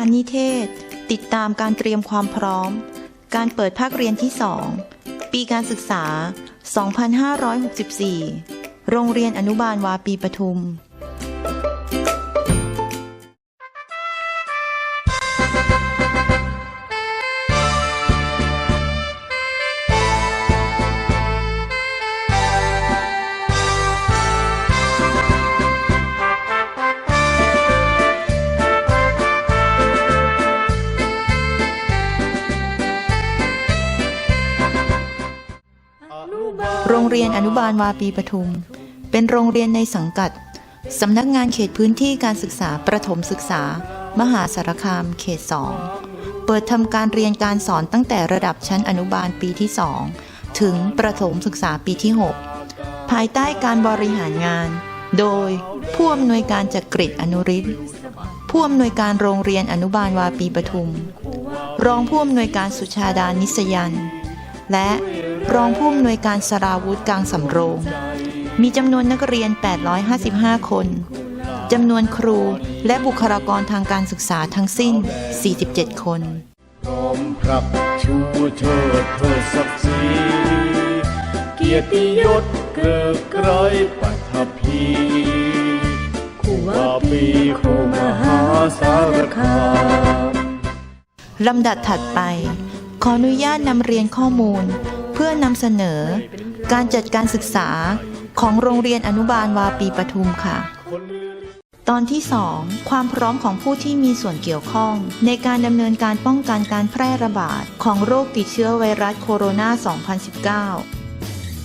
การนิเทศ ติดตามการเตรียมความพร้อม การเปิดภาคเรียนที่ 2 ปีการศึกษา 2564 โรงเรียนอนุบาลวาปีปทุม รงเรียนอนุบาลวาปีปทุม เป็นโรงเรียนในสังกัด สำนักงานเขตพื้นที่การศึกษาประถมศึกษา มหาสารคามเขต2เปิดทำการเรียนการสอนตั้งแต่ระดับชั้นอนุบาลปีที่2ถึงประถมศึกษาปีที่ 6 ภายใต้การบริหารงาน โดยผู้อำนวยการจักริดอนุริศผู้อำนวยการโรงเรียนอนุบาลวาปีปทุม รองผู้อำนวยการสุชาดานิสยัน และ รองผู้อำนวยการสราวุธกลางสำโรง มีจำนวนนักเรียน 855 คนจำนวนครูและบุคลากรทางการศึกษาทั้งสิ้น 47 คนพร้อมพรับชูเชิดเทิดศักดิ์ศรีเกียรติยศเกริกไกรปัทภีคู่ว่าปีครูมหาสารคามลำดับถัดไป ขออนุญาตนำเรียนข้อมูลเพื่อนำเสนอ การจัดการศึกษาของโรงเรียนอนุบาลวาปีปทุมค่ะ ตอนที่ 2 ความพร้อมของผู้ที่มีส่วนเกี่ยวข้อง ในการดำเนินการป้องกันการแพร่ระบาดของโรคติดเชื้อไวรัสโคโรนา 2019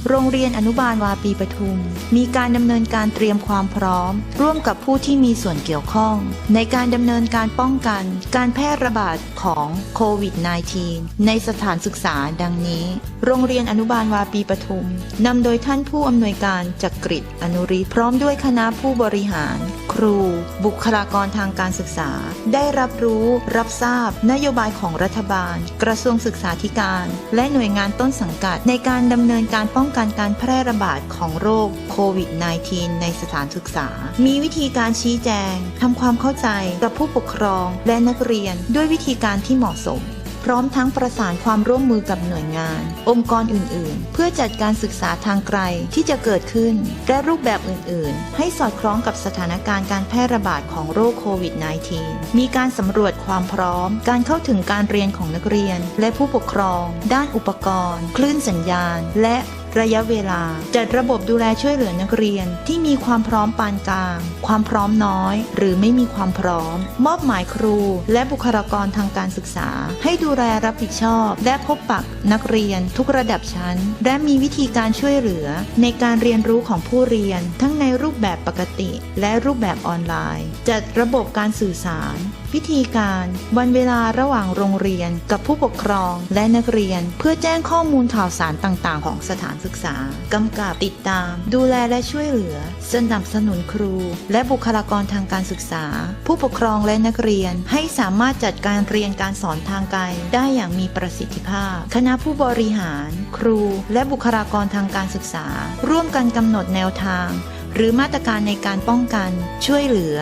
โรงเรียนอนุบาลวาปีปทุม มีการดำเนินการเตรียมความพร้อม ร่วมกับผู้ที่มีส่วนเกี่ยวข้อง ในการดำเนินการป้องกัน การแพร่ระบาดของโควิด -19 ในสถานศึกษาดังนี้ โรงเรียนอนุบาลวาปีปทุมนำโดยท่านผู้อำนวยการจักริดอนุริพร้อมด้วยคณะผู้บริหาร ครู บุคลากรทางการศึกษา ได้รับรู้รับทราบ นโยบายของรัฐบาล กระทรวงศึกษาธิการ และหน่วยงานต้นสังกัดในการดำเนินการป้องกันการแพร่ระบาดของโรคโควิด -19 ในสถานศึกษา มีวิธีการชี้แจงทำความเข้าใจกับผู้ปกครองและนักเรียนด้วยวิธีการที่เหมาะสมพร้อมทั้งประสานความร่วมมือกับหน่วยงาน องค์กรอื่น ๆ เพื่อจัดการศึกษาทางไกลที่จะเกิดขึ้น และรูปแบบอื่น ๆ ให้สอดคล้องกับสถานการณ์การแพร่ระบาดของโรคโควิด -19 มีการสำรวจความพร้อม การเข้าถึงการเรียนของนักเรียน และผู้ปกครอง ด้านอุปกรณ์ คลื่นสัญญาณ และ ระยะเวลา จัดระบบดูแลช่วยเหลือนักเรียนที่มีความพร้อมปานกลาง ความพร้อมน้อย หรือไม่มีความพร้อม มอบหมายครู และบุคลากรทางการศึกษา ให้ดูแลรับผิดชอบ และพบปักนักเรียนทุกระดับชั้น และมีวิธีการช่วยเหลือ ในการเรียนรู้ของผู้เรียน ทั้งใน ปแบบปกติและรูปแบบออนไลน์ จัดระบบการสื่อสารวิธีการ วันเวลาระหว่างโรงเรียนกับผู้ปกครองและนักเรียน เพื่อแจ้งข้อมูลข่าวสารต่าง ๆ ของสถานศึกษากำกับติดตาม ดูแลและช่วยเหลือ สนับสนุนครู และบุคลากรทางการศึกษา ผู้ปกครองและนักเรียนให้สามารถจัดการเรียนการสอนทางไกลได้อย่างมีประสิทธิภาพ คณะผู้บริหาร ครู และบุคลากรทางการศึกษา ร่วมกันกำหนดแนวทาง หรือมาตรการในการป้องกัน ช่วยเหลือ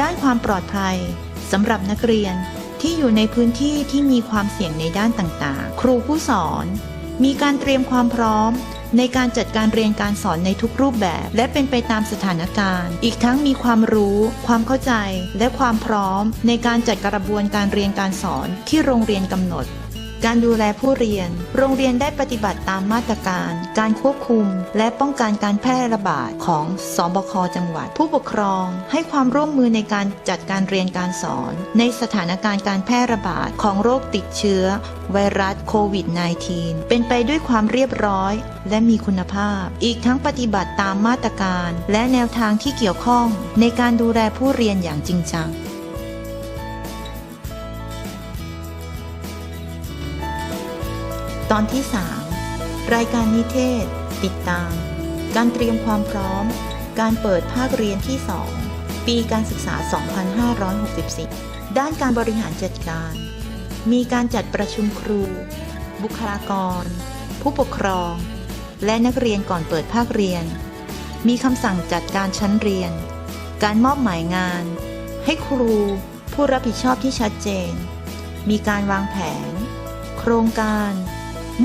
ด้านความปลอดภัยสำหรับนักเรียนที่อยู่ในพื้นที่ที่มีความเสี่ยงในด้านต่างๆ ครูผู้สอน มีการเตรียมความพร้อม ในการจัดการเรียนการสอนในทุกรูปแบบ และเป็นไปตามสถานการณ์ อีกทั้งมีความรู้ ความเข้าใจ และความพร้อม ในการจัดกระบวนการเรียนการสอนที่โรงเรียนกำหนด การดูแลผู้เรียน โรงเรียนได้ปฏิบัติตามมาตรการ การควบคุม และป้องกันการแพร่ระบาดของสบคจังหวัด ผู้ปกครองให้ความร่วมมือในการจัดการเรียนการสอน ในสถานการณ์การแพร่ระบาดของโรคติดเชื้อ ไวรัสโควิด -19 เป็นไปด้วยความเรียบร้อย และมีคุณภาพ อีกทั้งปฏิบัติตามมาตรการ และแนวทางที่เกี่ยวข้อง ในการดูแลผู้เรียนอย่างจริงจัง ตอนที่ 3 รายการนิเทศ ติดตาม การเตรียมความพร้อม การเปิดภาคเรียนที่ 2 ปีการศึกษา 2564 ด้านการบริหารจัดการ มีการจัดประชุมครู บุคลากร ผู้ปกครอง และนักเรียนก่อนเปิดภาคเรียน มีคำสั่งจัดการชั้นเรียน การมอบหมายงาน ให้ครูผู้รับผิดชอบที่ชัดเจน มีการวางแผน โครงการ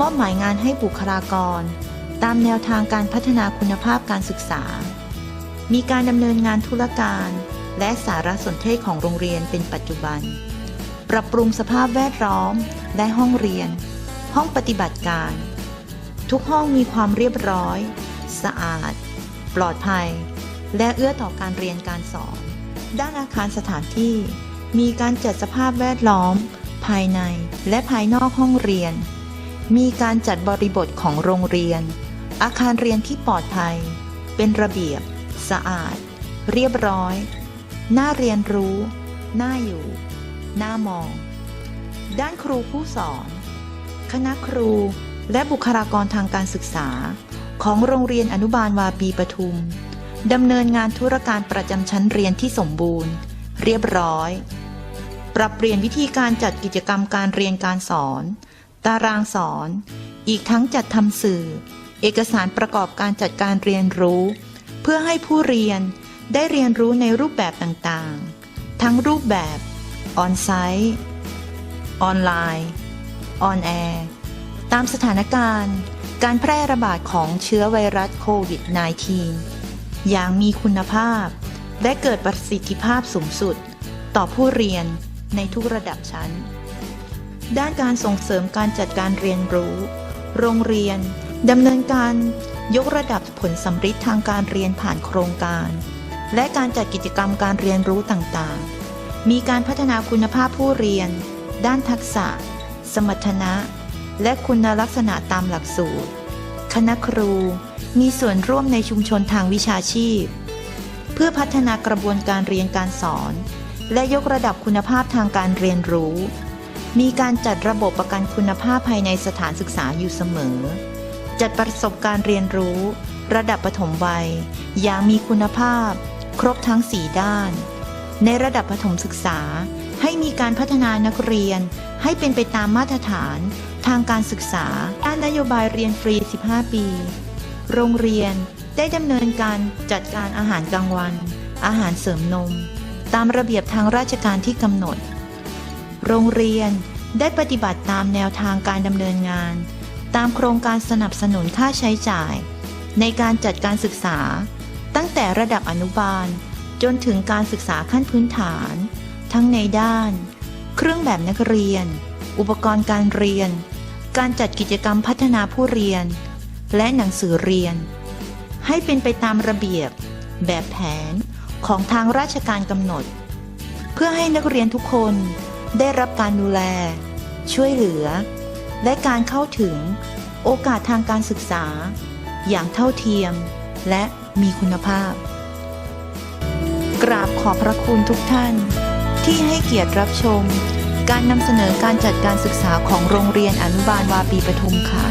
มอบหมายงานให้บุคลากร ตามแนวทางการพัฒนาคุณภาพการศึกษา มีการดำเนินงานธุรการ และสารสนเทศของโรงเรียนเป็นปัจจุบัน ปรับปรุงสภาพแวดล้อม และห้องเรียน ห้องปฏิบัติการ ทุกห้องมีความเรียบร้อย สะอาด ปลอดภัย และเอื้อต่อการเรียนการสอน ด้านอาคารสถานที่ มีการจัดสภาพแวดล้อม ภายในและภายนอกห้องเรียน มีการจัดบริบทของโรงเรียน อาคารเรียนที่ปลอดภัย เป็นระเบียบ สะอาด เรียบร้อย น่าเรียนรู้ น่าอยู่ น่ามอง ด้านครูผู้สอน คณะครูและบุคลากรทางการศึกษา ของโรงเรียนอนุบาลวาปีปทุมดำเนินงานธุรการประจำชั้นเรียนที่สมบูรณ์ เรียบร้อย ปรับเปลี่ยนวิธีการจัดกิจกรรมการเรียนการสอน ตารางสอน อีกทั้งจัดทำสื่อ เอกสารประกอบการจัดการเรียนรู้ เพื่อให้ผู้เรียนได้เรียนรู้ในรูปแบบต่างๆ ทั้งรูปแบบออนไซต์ออนไลน์ออนแอร์ตามสถานการณ์ การแพร่ระบาดของเชื้อไวรัสโควิด -19 อย่างมีคุณภาพ และเกิดประสิทธิภาพสูงสุด ต่อผู้เรียนในทุกระดับชั้น ด้านการส่งเสริมการจัดการเรียนรู้ โรงเรียนดำเนินการยกระดับผลสำฤทธิ์ทางการเรียนผ่านโครงการ และการจัดกิจกรรมการเรียนรู้ต่างๆ มีการพัฒนาคุณภาพผู้เรียน ด้านทักษะ สมรรถนะ และคุณลักษณะตามหลักสูตร คณะครูมีส่วนร่วมในชุมชนทางวิชาชีพ เพื่อพัฒนากระบวนการเรียนการสอน และยกระดับคุณภาพทางการเรียนรู้ มีการจัดระบบประกันคุณภาพภายในสถานศึกษาอยู่เสมอ จัดประสบการณ์เรียนรู้ ระดับปฐมวัย อย่างมีคุณภาพ ครบทั้ง4ด้าน ในระดับประถมศึกษา ให้มีการพัฒนานักเรียน ให้เป็นไปตามมาตรฐาน ทางการศึกษาด้านนโยบายเรียนฟรี 15 ปี โรงเรียนได้ดำเนินการจัดการอาหารกลางวัน อาหารเสริมนม ตามระเบียบทางราชการที่กำหนด โรงเรียนได้ปฏิบัติตามแนวทางการดำเนินงาน ตามโครงการสนับสนุนค่าใช้จ่าย ในการจัดการศึกษา ตั้งแต่ระดับอนุบาล จนถึงการศึกษาขั้นพื้นฐาน ทั้งในด้าน เครื่องแบบนักเรียน อุปกรณ์การเรียน การจัดกิจกรรมพัฒนาผู้เรียน และหนังสือเรียน ให้เป็นไปตามระเบียบ แบบแผนของทางราชการกำหนด เพื่อให้นักเรียนทุกคน ได้รับการดูแล ช่วยเหลือ และการเข้าถึงโอกาสทางการศึกษา อย่างเท่าเทียม และมีคุณภาพ กราบขอบพระคุณทุกท่าน ที่ให้เกียรติรับชม การนำเสนอการจัดการศึกษาของโรงเรียนอนุบาลวาปีปทุมค่ะ